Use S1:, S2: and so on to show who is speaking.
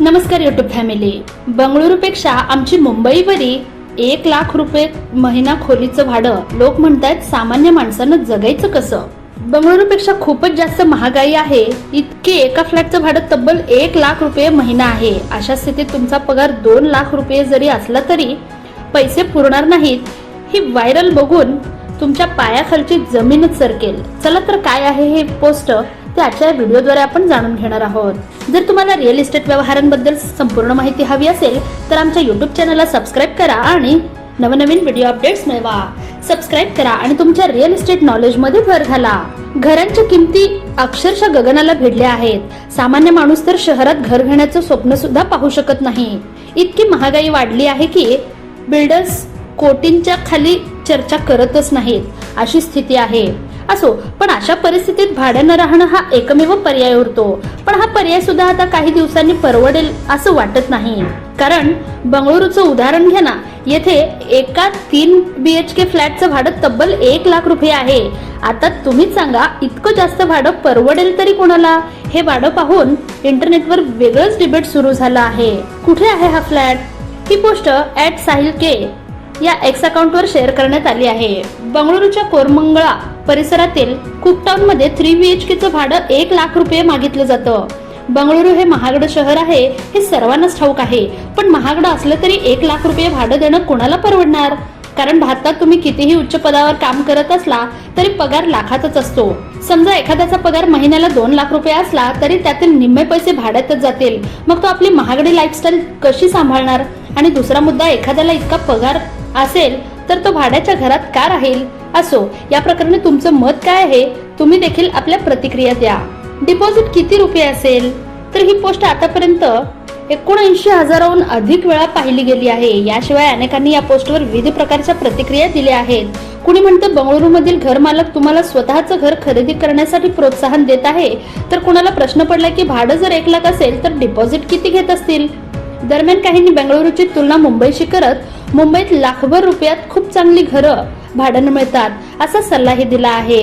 S1: नमस्कार YouTube family बंगळुरूपेक्षा आमची मुंबईवरी एक लाख रुपये महिना खोलीचं भाडं. लोक म्हणतात सामान्य माणसानं जगायचं कसं? बंगळुरूपेक्षा खूपच जास्त महागाई आहे. इतके एका फ्लॅटचं भाडं तब्बल एक लाख रुपये महिना आहे. अशा स्थितीत तुमचा पगार दोन लाख रुपये जरी असला तरी पैसे पुरणार नाहीत. ही व्हायरल बघून तुमच्या पायाखालची जमीनच सरकेल. चला तर काय आहे हे पोस्ट ते आजच्या व्हिडिओद्वारे आपण जाणून घेणार आहोत. जर तुम्हाला रिअल इस्टेट व्यवहारांबद्दल संपूर्ण माहिती हवी असेल तर आमच्या युट्यूब चॅनलला सबस्क्राईब करा आणि नवनवीन व्हिडिओ अपडेट्स मिळवा. सबस्क्राईब करा आणि तुमच्या रिअल इस्टेट नॉलेजमध्ये भर घाला. घरांच्या किमती अक्षरशः गगनाला भिडल्या आहेत. सामान्य माणूस तर शहरात घर घेण्याचं स्वप्न सुद्धा पाहू शकत नाही. इतकी महागाई वाढली आहे की बिल्डर्स कोटींच्या खाली चर्चा करतच नाहीत. अशी स्थिती आहे. असो अशा परिस्थितीत भाड्यानं राहणं हा एकमेव पर्याय उरतो. पण हा पर्याय सुद्धा आता काही दिवसांनी परवडेल असं वाटत नाही. कारण बंगळुरूचं उदाहरण घ्या ना. येथे एका तीन बी एच के फ्लॅटचं भाडं तब्बल एक लाख रुपये आहे. आता तुम्हीच सांगा इतकं जास्त भाडं परवडेल तरी कोणाला? हे भाडं पाहून इंटरनेटवर वेगळंच डिबेट सुरू झालं आहे. कुठे आहे हा फ्लॅट? ही पोस्ट ऍट साहिल के या एक्स अकाउंटवर शेअर करण्यात आली आहे. बंगळुरूच्या कोरमंगळा परिसरातील कुकटाऊन मध्ये थ्री बी एच केचं भाडं एक लाख रुपये मागितलं जातं. बंगळुरू हे महागडं शहर आहे हे सर्वांनाच ठाऊक आहे. पण महागडं असलं तरी एक लाख रुपये भाडं देणं कोणाला परवडणार? कारण भारतात तुम्ही कितीही उच्च पदावर काम करत असला तरी पगार लाखातच असतो. समजा एखाद्याचा पगार महिन्याला दोन लाख रुपये असला तरी त्यातील निम्मे पैसे भाड्यातच जातील. मग तो आपली महागडी लाईफस्टाईल कशी सांभाळणार? आणि दुसरा मुद्दा एखाद्याला इतका पगार असेल तर तो भाड्याच्या घरात का राहील? असो या प्रकरणी तुमचं मत काय आहे? तुम्ही देखील आपल्या प्रतिक्रिया द्या. डिपॉझिट किती रुपये असेल? तर ही पोस्ट आतापर्यंत एकोणऐंशी हजाराहून अधिक वेळा पाहिली गेली आहे. याशिवाय अनेकांनी या पोस्टवर विविध प्रकारच्या प्रतिक्रिया दिल्या आहेत. कुणी म्हणतं बंगळुरूमधील घर मालक तुम्हाला स्वतःचं घर खरेदी करण्यासाठी प्रोत्साहन देत आहे? तर कुणाला प्रश्न पडला की भाडं जर एक लाख असेल तर डिपॉझिट किती घेत असतील? दरम्यान काहींनी बेंगळुरूची तुलना मुंबईशी करत मुंबईत लाखभर रुपयात खूप चांगली घरं भाड्यानं मिळतात असा सल्लाही दिला आहे.